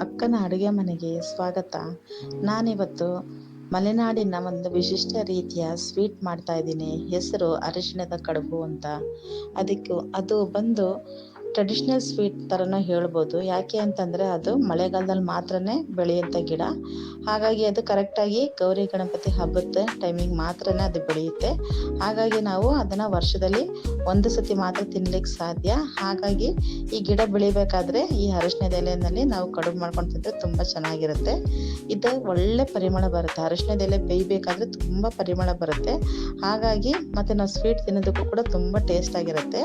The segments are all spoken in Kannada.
ಅಕ್ಕನ ಅಡುಗೆ ಮನೆಗೆ ಸ್ವಾಗತ. ನಾನಿವತ್ತು ಮಲೆನಾಡಿನ ಒಂದು ವಿಶಿಷ್ಟ ರೀತಿಯ ಸ್ವೀಟ್ ಮಾಡ್ತಾ ಇದ್ದೀನಿ. ಹೆಸರು ಅರಿಶಿಣದ ಕಡುಬು ಅಂತ. ಅದಕ್ಕೂ ಅದು ಬಂದು ಟ್ರೆಡಿಷ್ನಲ್ ಸ್ವೀಟ್ ಥರನೂ ಹೇಳ್ಬೋದು. ಯಾಕೆ ಅಂತಂದರೆ ಅದು ಮಳೆಗಾಲದಲ್ಲಿ ಮಾತ್ರನೇ ಬೆಳೆಯುವಂಥ ಗಿಡ. ಹಾಗಾಗಿ ಅದು ಕರೆಕ್ಟಾಗಿ ಗೌರಿ ಗಣಪತಿ ಹಬ್ಬದ ಟೈಮಿಗೆ ಮಾತ್ರನೇ ಅದು ಬೆಳೆಯುತ್ತೆ. ಹಾಗಾಗಿ ನಾವು ಅದನ್ನು ವರ್ಷದಲ್ಲಿ ಒಂದು ಸತಿ ಮಾತ್ರ ತಿನ್ಲಿಕ್ಕೆ ಸಾಧ್ಯ. ಹಾಗಾಗಿ ಈ ಗಿಡ ಬೆಳಿಬೇಕಾದ್ರೆ ಈ ಅರಿಶಿನದ ಎಲೆಯಲ್ಲಿ ನಾವು ಕಡುಬು ಮಾಡ್ಕೊಂಡು ತಿಂದರೆ ತುಂಬ ಚೆನ್ನಾಗಿರುತ್ತೆ. ಇದು ಒಳ್ಳೆ ಪರಿಮಳ ಬರುತ್ತೆ. ಅರಿಶಿಣದ ಎಲೆ ಬೇಯಬೇಕಾದ್ರೆ ತುಂಬ ಪರಿಮಳ ಬರುತ್ತೆ. ಹಾಗಾಗಿ ಮತ್ತು ನಾವು ಸ್ವೀಟ್ ತಿನ್ನೋದಕ್ಕೂ ಕೂಡ ತುಂಬ ಟೇಸ್ಟ್ ಆಗಿರುತ್ತೆ.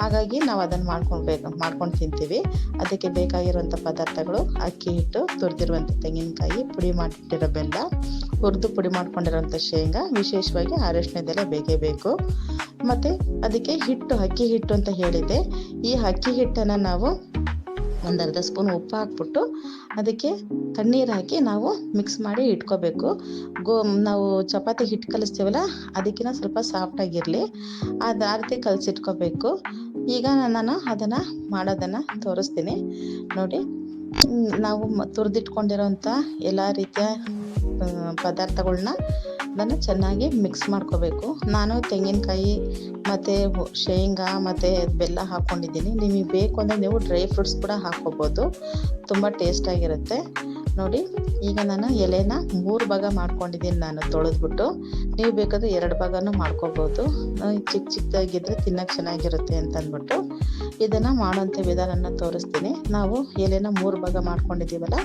ಹಾಗಾಗಿ ನಾವು ಅದನ್ನು ಮಾಡ್ಕೊಳ್ಬೇಕು, ಮಾಡ್ಕೊಂಡು ತಿಂತೀವಿ. ಅದಕ್ಕೆ ಬೇಕಾಗಿರುವಂಥ ಪದಾರ್ಥಗಳು ಅಕ್ಕಿ ಹಿಟ್ಟು, ತುರಿದಿರುವಂಥ ತೆಂಗಿನಕಾಯಿ, ಪುಡಿ ಮಾಡಿಟ್ಟಿರೋ ಬೆಲ್ಲ ಹುರಿದು ಪುಡಿ ಮಾಡ್ಕೊಂಡಿರೋಂಥ ಶೇಂಗಾ ವಿಶೇಷವಾಗಿ ಅರಶಿನದೆಲ್ಲ ಬೇಕೇ ಬೇಕು ಮತ್ತು ಅದಕ್ಕೆ ಹಿಟ್ಟು, ಅಕ್ಕಿ ಹಿಟ್ಟು ಅಂತ ಹೇಳಿದೆ ಈ ಅಕ್ಕಿ ಹಿಟ್ಟನ್ನು ನಾವು ಒಂದು ಅರ್ಧ ಸ್ಪೂನ್ ಉಪ್ಪು ಹಾಕ್ಬಿಟ್ಟು ಅದಕ್ಕೆ ತಣ್ಣೀರು ಹಾಕಿ ನಾವು ಮಿಕ್ಸ್ ಮಾಡಿ ಇಟ್ಕೋಬೇಕು. ಗೋ, ನಾವು ಚಪಾತಿ ಹಿಟ್ಟು ಕಲಿಸ್ತೀವಲ್ಲ ಅದಕ್ಕಿಂತ ಸ್ವಲ್ಪ ಸಾಫ್ಟಾಗಿರಲಿ ಅದು ಆ ರೀತಿ ಕಲಸಿಟ್ಕೋಬೇಕು. ಈಗ ನಾನು ಅದನ್ನು ಮಾಡೋದನ್ನು ತೋರಿಸ್ತೀನಿ. ನೋಡಿ. ನಾವು ತುರಿದಿಟ್ಕೊಂಡಿರೋಂಥ ಎಲ್ಲ ರೀತಿಯ ಪದಾರ್ಥಗಳನ್ನ ಅದನ್ನು ಚೆನ್ನಾಗಿ ಮಿಕ್ಸ್ ಮಾಡ್ಕೋಬೇಕು. ನಾನು ತೆಂಗಿನಕಾಯಿ ಮತ್ತು ಶೇಂಗಾ ಮತ್ತು ಬೆಲ್ಲ ಹಾಕೊಂಡಿದ್ದೀನಿ. ನಿಮಗೆ ಬೇಕು ಅಂದರೆ ನೀವು ಡ್ರೈ ಫ್ರೂಟ್ಸ್ ಕೂಡ ಹಾಕ್ಕೋಬೋದು. ತುಂಬ ಟೇಸ್ಟಾಗಿರುತ್ತೆ ನೋಡಿ, ಈಗ ನಾನು ಎಲೆನ ಮೂರು ಭಾಗ ಮಾಡ್ಕೊಂಡಿದ್ದೀನಿ ನಾನು ತೊಳೆದ್ಬಿಟ್ಟು. ನೀವು ಬೇಕಾದ್ರೆ ಎರಡು ಭಾಗನೂ ಮಾಡ್ಕೋಬೋದು. ಚಿಕ್ಕ ಚಿಕ್ಕದಾಗಿದ್ದರೆ ತಿನ್ನೋಕ್ಕೆ ಚೆನ್ನಾಗಿರುತ್ತೆ ಅಂತ ಅಂದ್ಬಿಟ್ಟು ಇದನ್ನು ಮಾಡೋಂಥ ವಿಧಾನನ ತೋರಿಸ್ತೀನಿ. ನಾವು ಎಲೆನ ಮೂರು ಭಾಗ ಮಾಡ್ಕೊಂಡಿದ್ದೀವಲ್ಲ,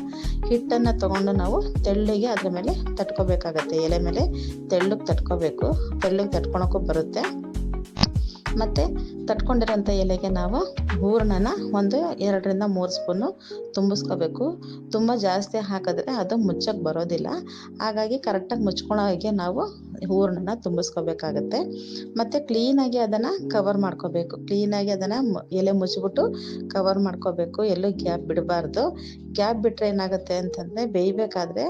ಹಿಟ್ಟನ್ನು ತೊಗೊಂಡು ನಾವು ತೆಳ್ಳಗೆ ಅದ್ರ ಮೇಲೆ ತಟ್ಕೋಬೇಕಾಗತ್ತೆ. ಎಲೆ ಮೇಲೆ ತೆಳ್ಳಗೆ ತಟ್ಕೋಬೇಕು. ತೆಳ್ಳಗೆ ತಟ್ಕೊಳಕ್ಕೂ ಬರುತ್ತೆ. ಮತ್ತು ತಟ್ಕೊಂಡಿರೋಂಥ ಎಲೆಗೆ ನಾವು ಹೂರಣನ ಒಂದು ಎರಡರಿಂದ ಮೂರು ಸ್ಪೂನು ತುಂಬಿಸ್ಕೋಬೇಕು. ತುಂಬ ಜಾಸ್ತಿ ಹಾಕಿದ್ರೆ ಅದು ಮುಚ್ಚಕ್ಕೆ ಬರೋದಿಲ್ಲ. ಹಾಗಾಗಿ ಕರೆಕ್ಟಾಗಿ ಮುಚ್ಕೊಳೋ ಹಾಗೆ ನಾವು ಹೂರಣನ ತುಂಬಿಸ್ಕೋಬೇಕಾಗತ್ತೆ. ಮತ್ತು ಕ್ಲೀನಾಗಿ ಅದನ್ನು ಕವರ್ ಮಾಡ್ಕೋಬೇಕು. ಕ್ಲೀನಾಗಿ ಅದನ್ನು ಎಲೆ ಮುಚ್ಚಿಬಿಟ್ಟು ಕವರ್ ಮಾಡ್ಕೋಬೇಕು. ಎಲ್ಲೂ ಗ್ಯಾಪ್ ಬಿಡಬಾರ್ದು. ಗ್ಯಾಪ್ ಬಿಟ್ಟರೆ ಏನಾಗುತ್ತೆ ಅಂತಂದರೆ ಬೇಯಬೇಕಾದ್ರೆ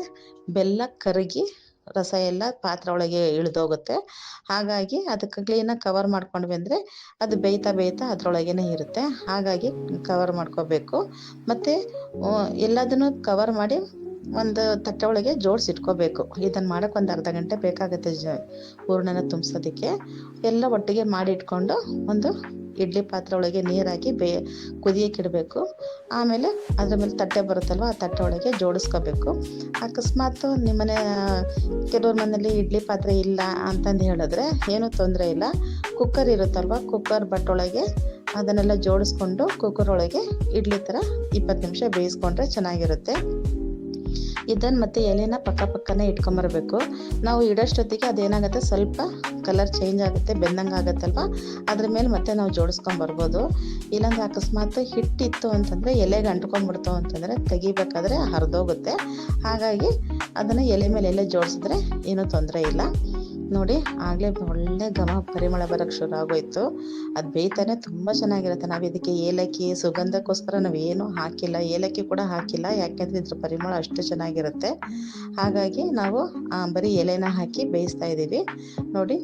ಬೆಲ್ಲ ಕರಗಿ ರಸ ಎಲ್ಲ ಪಾತ್ರೆ ಒಳಗೆ ಇಳಿದೋಗುತ್ತೆ. ಹಾಗಾಗಿ ಅದಕ್ಕೆ ಕ್ಲೀನಾಗಿ ಕವರ್ ಮಾಡ್ಕೊಂಡು ಬಂದರೆ ಅದು ಬೇಯ್ತಾ ಬೇಯ್ತಾ ಅದರೊಳಗೇನೆ ಇರುತ್ತೆ. ಹಾಗಾಗಿ ಕವರ್ ಮಾಡ್ಕೋಬೇಕು. ಮತ್ತು ಎಲ್ಲದನ್ನು ಕವರ್ ಮಾಡಿ ಒಂದು ತಟ್ಟೆ ಒಳಗೆ ಜೋಡಿಸಿ ಇಟ್ಕೋಬೇಕು ಇದನ್ನು ಮಾಡೋಕ್ಕೆ ಒಂದು ಅರ್ಧ ಗಂಟೆ ಬೇಕಾಗುತ್ತೆ ಜ, ಹೂರ್ಣನ ತುಂಬಿಸೋದಕ್ಕೆ. ಎಲ್ಲ ಒಟ್ಟಿಗೆ ಮಾಡಿ ಇಟ್ಕೊಂಡು ಒಂದು ಇಡ್ಲಿ ಪಾತ್ರೆ ಒಳಗೆ ನೀರಾಕಿ ಬೇ, ಕುದಿಯಕ್ಕೆ ಇಡಬೇಕು. ಆಮೇಲೆ ಅದ್ರ ಮೇಲೆ ತಟ್ಟೆ ಬರುತ್ತಲ್ವ, ಆ ತಟ್ಟೆ ಒಳಗೆ ಜೋಡಿಸ್ಕೋಬೇಕು. ಅಕಸ್ಮಾತ್ ನಿಮ್ಮನೆ ಕೆಲವ್ರ ಮನೇಲಿ ಇಡ್ಲಿ ಪಾತ್ರೆ ಇಲ್ಲ ಅಂತಂದು ಹೇಳಿದ್ರೆ ಏನೂ ತೊಂದರೆ ಇಲ್ಲ. ಕುಕ್ಕರ್ ಇರುತ್ತಲ್ವ, ಕುಕ್ಕರ್ ಬಟ್ಟೊಳಗೆ ಅದನ್ನೆಲ್ಲ ಜೋಡಿಸ್ಕೊಂಡು ಕುಕ್ಕರ್ ಒಳಗೆ ಇಡ್ಲಿ ಥರ ಇಪ್ಪತ್ತು ನಿಮಿಷ ಬೇಯಿಸ್ಕೊಂಡ್ರೆ ಚೆನ್ನಾಗಿರುತ್ತೆ. ಇದನ್ನು ಮತ್ತು ಎಲೆನ ಪಕ್ಕ ಪಕ್ಕನೇ ಇಟ್ಕೊಂಬರ್ಬೇಕು. ನಾವು ಇಡೋಷ್ಟೊತ್ತಿಗೆ ಅದೇನಾಗುತ್ತೆ? ಸ್ವಲ್ಪ ಕಲರ್ ಚೇಂಜ್ ಆಗುತ್ತೆ, ಬೆಂದಂಗೆ ಆಗುತ್ತಲ್ವ? ಅದ್ರ ಮೇಲೆ ಮತ್ತೆ ನಾವು ಜೋಡಿಸ್ಕೊಂಬರ್ಬೋದು. ಇಲ್ಲಾಂದ್ರೆ ಅಕಸ್ಮಾತ್ ಹಿಟ್ಟಿತ್ತು ಅಂತಂದರೆ, ಎಲೆಗೆ ಅಂಟ್ಕೊಂಡ್ಬಿಡ್ತು ಅಂತಂದರೆ ತೆಗಿಬೇಕಾದ್ರೆ ಹರಿದೋಗುತ್ತೆ. ಹಾಗಾಗಿ ಅದನ್ನು ಎಲೆ ಮೇಲೆ ಎಲೆ ಜೋಡಿಸಿದ್ರೆ ಏನೂ ತೊಂದರೆ ಇಲ್ಲ. ನೋಡಿ ಆಗಲೇ ಒಳ್ಳೆ ಘಮ ಪರಿಮಳ ಬರೋಕ್ಕೆ ಶುರು ಆಗೋಯ್ತು. ಅದು ಬೇಯ್ತಾನೆ ತುಂಬ ಚೆನ್ನಾಗಿರುತ್ತೆ. ನಾವು ಇದಕ್ಕೆ ಏಲಕ್ಕಿ, ಸುಗಂಧಕ್ಕೋಸ್ಕರ ನಾವು ಏನೂ ಹಾಕಿಲ್ಲ. ಏಲಕ್ಕಿ ಕೂಡ ಹಾಕಿಲ್ಲ. ಯಾಕೆಂದರೆ ಇದ್ರ ಪರಿಮಳ ಅಷ್ಟು ಚೆನ್ನಾಗಿರುತ್ತೆ. ಹಾಗಾಗಿ ನಾವು ಬರೀ ಎಲೆನ ಹಾಕಿ ಬೇಯಿಸ್ತಾ ಇದ್ದೀವಿ ನೋಡಿ,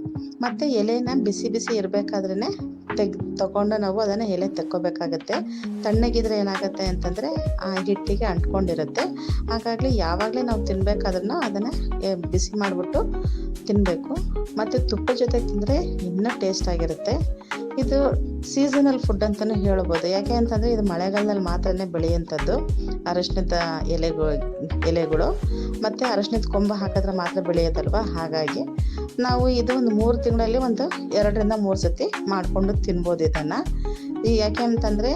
ಮತ್ತು ಎಲೆನ ಬಿಸಿ ಬಿಸಿ ಇರಬೇಕಾದ್ರೇ ತೆಗ್, ತಗೊಂಡು ನಾವು ಅದನ್ನು ಎಲೆ ತೆಕ್ಕೋಬೇಕಾಗತ್ತೆ. ತಣ್ಣಗಿದ್ರೆ ಏನಾಗುತ್ತೆ ಅಂತಂದರೆ ಆ ಹಿಟ್ಟಿಗೆ ಅಂಟ್ಕೊಂಡಿರುತ್ತೆ. ಹಾಗಾಗಿ ಯಾವಾಗಲೇ ನಾವು ತಿನ್ಬೇಕಾದ್ರೂ ಅದನ್ನು ಬಿಸಿ ಮಾಡಿಬಿಟ್ಟು ತಿನ್ನಬೇಕು ಮತ್ತು ತುಪ್ಪದ ಜೊತೆ ತಿಂದರೆ ಇನ್ನೂ ಟೇಸ್ಟ್ ಆಗಿರುತ್ತೆ. ಇದು ಸೀಸನಲ್ ಫುಡ್ ಅಂತಲೂ ಹೇಳ್ಬೋದು. ಯಾಕೆ ಅಂತಂದರೆ ಇದು ಮಳೆಗಾಲದಲ್ಲಿ ಮಾತ್ರನೇ ಬೆಳೆಯುವಂಥದ್ದು. ಅರಶಿನದ ಎಲೆಗಳು ಎಲೆಗಳು. ಮತ್ತೆ ಅರಶಿನದ ಕೊಂಬ ಹಾಕಿದ್ರೆ ಮಾತ್ರ ಬೆಳೆಯೋದಲ್ವ ಹಾಗಾಗಿ ನಾವು ಇದು ಒಂದು ಮೂರು ತಿಂಗಳಲ್ಲಿ ಒಂದು ಎರಡರಿಂದ ಮೂರು ಸತಿ ಮಾಡಿಕೊಂಡು ತಿನ್ಬೋದು ಇದನ್ನು. ಯಾಕೆ ಅಂತಂದರೆ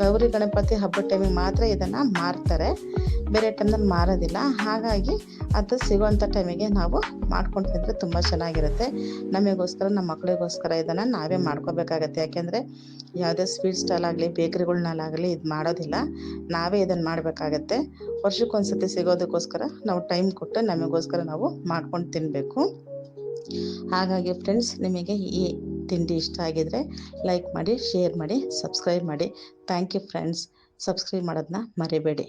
ಗೌರಿ ಗಣಪತಿ ಹಬ್ಬದ ಟೈಮಿಗೆ ಮಾತ್ರ ಇದನ್ನು ಮಾರ್ತಾರೆ. ಬೇರೆ ಟೈಮ್ನಲ್ಲಿ ಮಾರೋದಿಲ್ಲ. ಹಾಗಾಗಿ ಅದು ಸಿಗೋವಂಥ ಟೈಮಿಗೆ ನಾವು ಮಾಡ್ಕೊಂಡು ತಿಂದರೆ ತುಂಬ ಚೆನ್ನಾಗಿರುತ್ತೆ. ನಮಗೋಸ್ಕರ ನಮ್ಮ ಮಕ್ಕಳಿಗೋಸ್ಕರ ಇದನ್ನು ನಾವೇ ಮಾಡ್ಕೋಬೇಕಾಗತ್ತೆ. ಯಾಕೆಂದರೆ ಯಾವುದೇ ಸ್ವೀಟ್ ಸ್ಟಾಲ್ ಆಗಲಿ ಬೇಕ್ರಿಗಳ್ನಲ್ಲಾಗಲಿ ಇದು ಮಾಡೋದಿಲ್ಲ. ನಾವೇ ಇದನ್ನು ಮಾಡಬೇಕಾಗತ್ತೆ. ವರ್ಷಕ್ಕೊಂದು ಸತಿ ಸಿಗೋದಕ್ಕೋಸ್ಕರ ನಾವು ಟೈಮ್ ಕೊಟ್ಟು ನಮಗೋಸ್ಕರ ನಾವು ಮಾಡ್ಕೊಂಡು ತಿನ್ನಬೇಕು ಹಾಗಾಗಿ ಫ್ರೆಂಡ್ಸ್ ನಿಮಗೆ ಈ ತಿಂಡಿ ಇಷ್ಟ ಆಗಿದರೆ ಲೈಕ್ ಮಾಡಿ ಶೇರ್ ಮಾಡಿ ಸಬ್ಸ್ಕ್ರೈಬ್ ಮಾಡಿ. ಥ್ಯಾಂಕ್ ಯು ಫ್ರೆಂಡ್ಸ್ ಸಬ್ಸ್ಕ್ರೈಬ್ ಮಾಡೋದನ್ನ ಮರಿಬೇಡಿ.